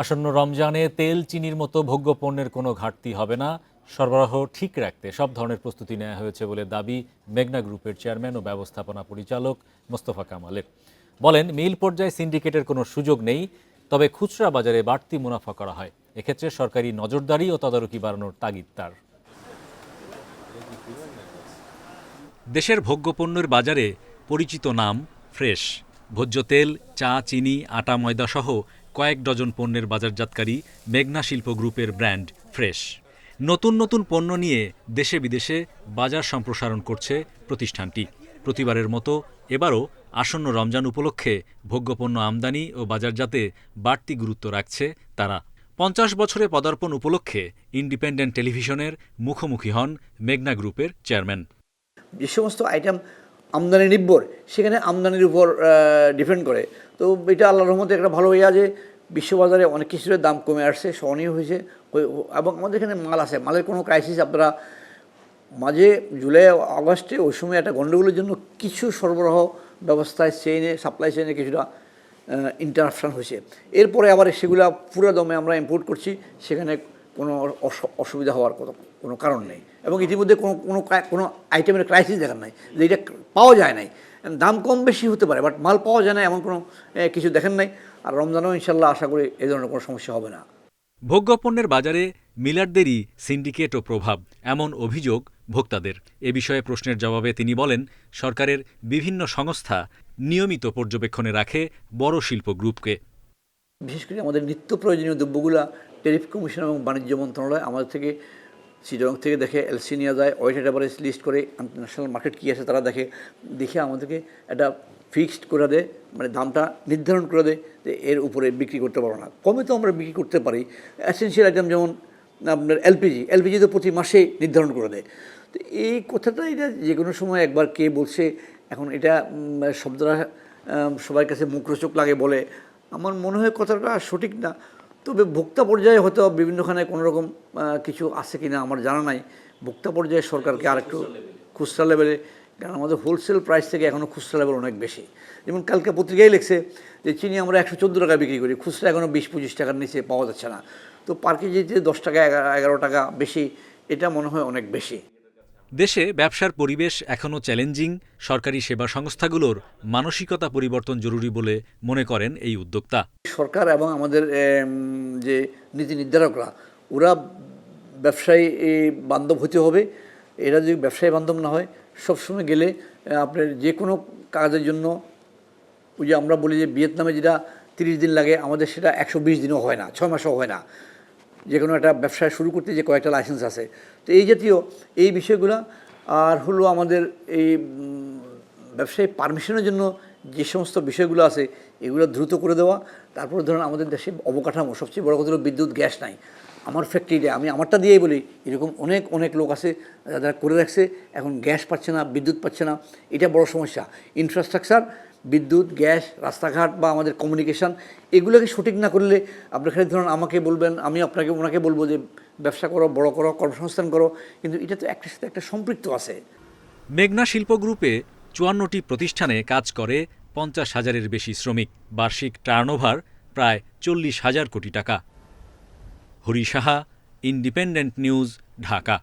আসন্ন রমজানে তেল, চিনির মতো ভোগ্য পণ্যের কোনো ঘাটতি হবে না। সরবরাহ ঠিক রাখতে সব ধরনের প্রস্তুতি নেওয়া হয়েছে বলে দাবি মেঘনা গ্রুপের চেয়ারম্যান ও ব্যবস্থাপনা পরিচালক মোস্তফা কামালের বলেন, মিল পর্যায়ে সিন্ডিকেটের কোনো সুযোগ নেই, তবে খুচরা বাজারে বাড়তি মুনাফা করা হয়। এক্ষেত্রে সরকারি নজরদারি ও তদারকি বাড়ানোর তাগিদ তার। দেশের ভোগ্যপণ্যের বাজারে পরিচিত নাম ফ্রেশ। ভোজ্য তেল, চা, চিনি, আটা, ময়দা সহ কয়েক ডজন পণ্যের বাজারজাতকারী মেঘনা শিল্প গ্রুপের ব্র্যান্ড ফ্রেশ। নতুন নতুন পণ্য নিয়ে দেশে বিদেশে বাজার সম্প্রসারণ করছে প্রতিষ্ঠানটি। প্রতিবারের মতো এবারও আসন্ন রমজান উপলক্ষে ভোগ্যপণ্য আমদানি ও বাজারজাতে বাড়তি গুরুত্ব রাখছে তারা। পঞ্চাশ বছরে পদার্পণ উপলক্ষে ইন্ডিপেন্ডেন্ট টেলিভিশনের মুখোমুখি হন মেঘনা গ্রুপের চেয়ারম্যান। যে সমস্ত আইটেম আমদানি নির্ভর, সেখানে আমদানির উপর ডিপেন্ড করে। তো এটা আল্লাহর রহমতে একটা ভালো ইয়া যে বিশ্ববাজারে অনেক কিছুর দাম কমে আসছে, সহনীয় হয়েছে। এবং আমাদের এখানে মাল আছে। মালের কোনো ক্রাইসিস আপনারা মাঝে জুলাই, আগস্টে ওই সময় একটা গণ্ডগোলের জন্য কিছু সরবরাহ ব্যবস্থায় চেইনে সাপ্লাই চেইনে কিছুটা ইন্টারাপশান হয়েছে। এরপরে আবার সেগুলা পুরো দমে আমরা ইম্পোর্ট করছি। সেখানে কোনো অস- অসুবিধা হওয়ার কোনো কারণ নেই। এবং ইতিমধ্যে কোনো কোনো কোনো আইটেমের ক্রাইসিস দেখার নাই। যে এটা পাওয়া যায় নাই। দাম কম বেশি হতে পারে বাট মাল পাওয়া যায় না এমন কোনো কিছু দেখেন নাই। আর রমজানও ইনশাল্লাহ আশা করি এই ধরনের কোনো সমস্যা হবে না। ভোগ্যপণ্যের বাজারে মিলারদেরই সিন্ডিকেট ও প্রভাব এমন অভিযোগ ভোক্তাদের। এ বিষয়ে প্রশ্নের জবাবে তিনি বলেন সরকারের বিভিন্ন সংস্থা নিয়মিত পর্যবেক্ষণে রাখে বড় শিল্প গ্রুপকে। বিশেষ করে আমাদের নিত্য প্রয়োজনীয় দ্রব্যগুলা টেরিফ কমিশন এবং বাণিজ্য মন্ত্রণালয় আমাদের থেকে চিটং থেকে দেখে এলসি নিয়ে যায় ওয়েটেড অ্যাভারেজ লিস্ট করে ইন্টারন্যাশনাল মার্কেট কী আছে তারা দেখে দেখে আমাদেরকে একটা ফিক্সড করে দেয় মানে দামটা নির্ধারণ করে দেয় যে এর উপরে বিক্রি করতে পারব না। কমে তো আমরা বিক্রি করতে পারি। অ্যাসেন্সিয়াল আইটেম যেমন আপনার এলপিজি এলপিজি তো প্রতি মাসে নির্ধারণ করে দেয় তো এই কথাটা এটা যে কোনো সময় একবার কে বলছে, এখন এটা শব্দটা সবার কাছে মুখরোচক লাগে বলে। আমার মনে হয় কথাটা সঠিক না। তবে ভোক্তা পর্যায়ে হয়তো বিভিন্নখানে কোনো রকম কিছু আছে কি না আমার জানা নাই। ভোক্তা পর্যায়ে সরকারকে আরেকটু খুচরা লেভেলে। কারণ আমাদের হোলসেল প্রাইস থেকে এখনও খুচরা লেভেল অনেক বেশি। যেমন কালকে পত্রিকায় লিখছে যে চিনি আমরা একশো চোদ্দ টাকা বিক্রি করি খুচরা এখনও বিশ পঁচিশ টাকার নিচে পাওয়া যাচ্ছে না। তো পার কেজি যে দশ টাকা এগা- এগারো টাকা বেশি এটা মনে হয় অনেক বেশি। দেশে ব্যবসার পরিবেশ এখনও চ্যালেঞ্জিং সরকারি সেবা সংস্থাগুলোর মানসিকতা পরিবর্তন জরুরি বলে মনে করেন এই উদ্যোক্তা। সরকার এবং আমাদের যে নীতি নির্ধারকরা ওরা ব্যবসায়ী বান্ধব হতে হবে। এরা যদি ব্যবসায়ী বান্ধব না হয় সবসময় গেলে আপনার যে কোনো কাজের জন্য, ওই যে আমরা বলি যে ভিয়েতনামে যেটা তিরিশ দিন লাগে, আমাদের সেটা একশো বিশ দিনও হয় না, ছয় মাসও হয় না। যে কোনো একটা ব্যবসা শুরু করতে যে কয়েকটা লাইসেন্স আছে। তো এই জাতীয় এই বিষয়গুলো, আর হলো আমাদের এই ব্যবসায়ী পারমিশনের জন্য যে সমস্ত বিষয়গুলো আছে, এগুলো দ্রুত করে দেওয়া। তারপরে ধরুন আমাদের দেশে অবকাঠামো, সবচেয়ে বড় কথা হলো বিদ্যুৎ, গ্যাস নাই। আমার ফ্যাক্টরিতে, আমি আমারটা দিয়েই বলি, এরকম অনেক অনেক লোক আছে যারা করে রাখছে, এখন গ্যাস পাচ্ছে না, বিদ্যুৎ পাচ্ছে না, এটা বড় সমস্যা। ইনফ্রাস্ট্রাকচার বিদ্যুৎ, গ্যাস, রাস্তাঘাট বা আমাদের কমিউনিকেশন এগুলোকে সঠিক না করলে, আপনি খালি ধরুন আমাকে বলবেন, আমি আপনাকে, ওনাকে বলব যে, ব্যবসা করো, বড় করো, কর্মসংস্থান করো, কিন্তু এটা তো একটার সাথে একটা সম্পৃক্ত আছে। মেঘনা শিল্প গ্রুপে চুয়ান্নটি প্রতিষ্ঠানে কাজ করে পঞ্চাশ হাজারের বেশি শ্রমিক। বার্ষিক টার্নওভার প্রায় চল্লিশ হাজার কোটি টাকা। Hari Saha independent news Dhaka